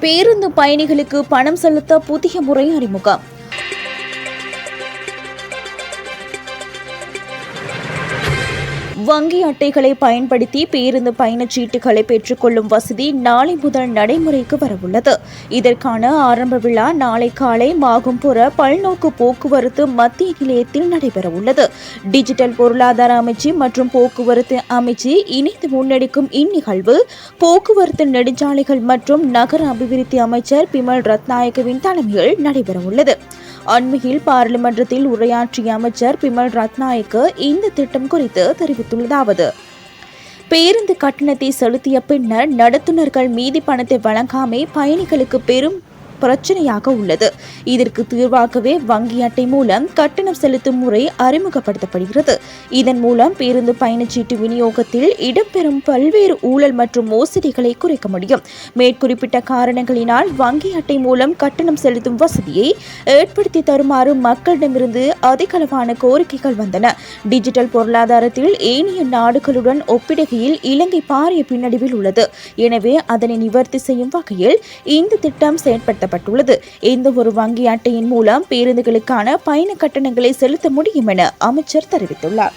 பேருந்து பயணிகளுக்கு பணம் செலுத்த புதிய முறை அறிமுகம். வங்கி அட்டைகளை பயன்படுத்தி பேருந்து பயணச்சீட்டுகளை பெற்றுக்கொள்ளும் வசதி நாளை முதல் நடைமுறைக்கு வரவுள்ளது. இதற்கான ஆரம்ப விழா நாளை காலை மாகும்புற பல்நோக்கு போக்குவரத்து மத்திய நிலையத்தில் நடைபெறவுள்ளது. டிஜிட்டல் பொருளாதார அமைச்சு மற்றும் போக்குவரத்து அமைச்சு இணைந்து முன்னெடுக்கும் இந்நிகழ்வு போக்குவரத்து நெடுஞ்சாலைகள் மற்றும் நகர அபிவிருத்தி அமைச்சர் பிமல் ரத்நாயகவின் தலைமையில் நடைபெறவுள்ளது. அண்மையில் பாராளுமன்றத்தில் உரையாற்றிய அமைச்சர் பிமல் ரத்நாயக்கு இந்த திட்டம் குறித்து தெரிவித்தார். தெரிவித்துள்ளதாவது பேருந்து கட்டணத்தை செலுத்திய பின்னர் நடத்துனர்கள் மீதி பணத்தை வழங்காமே பயணிகளுக்கு பெரும் பிரச்சனையாக உள்ளது. இதற்கு தீர்வாகவே வங்கி அட்டை மூலம் கட்டணம் செலுத்தும் முறை அறிமுகப்படுத்தப்படுகிறது. இதன் மூலம் பேருந்து பயணச்சீட்டு விநியோகத்தில் இடம்பெறும் பல்வேறு ஊழல் மற்றும் மோசடிகளை குறைக்க முடியும். மேற்குறிப்பிட்ட காரணங்களினால் வங்கி அட்டை மூலம் கட்டணம் செலுத்தும் வசதியை ஏற்படுத்தி தருமாறு மக்களிடமிருந்து அதிகளவான கோரிக்கைகள் வந்தன. டிஜிட்டல் பொருளாதாரத்தில் ஏனைய நாடுகளுடன் ஒப்பிடுகையில் இலங்கை பாரிய பின்னடைவில் உள்ளது. எனவே அதனை நிவர்த்தி செய்யும் வகையில் இந்த திட்டம் காட்டப்பட்டுள்ளது இந்த ஒரு வங்கி அட்டையின் மூலம் பேருந்துகளுக்கான பயண கட்டணங்களை செலுத்த முடியும் என அமைச்சர் தெரிவித்துள்ளார்.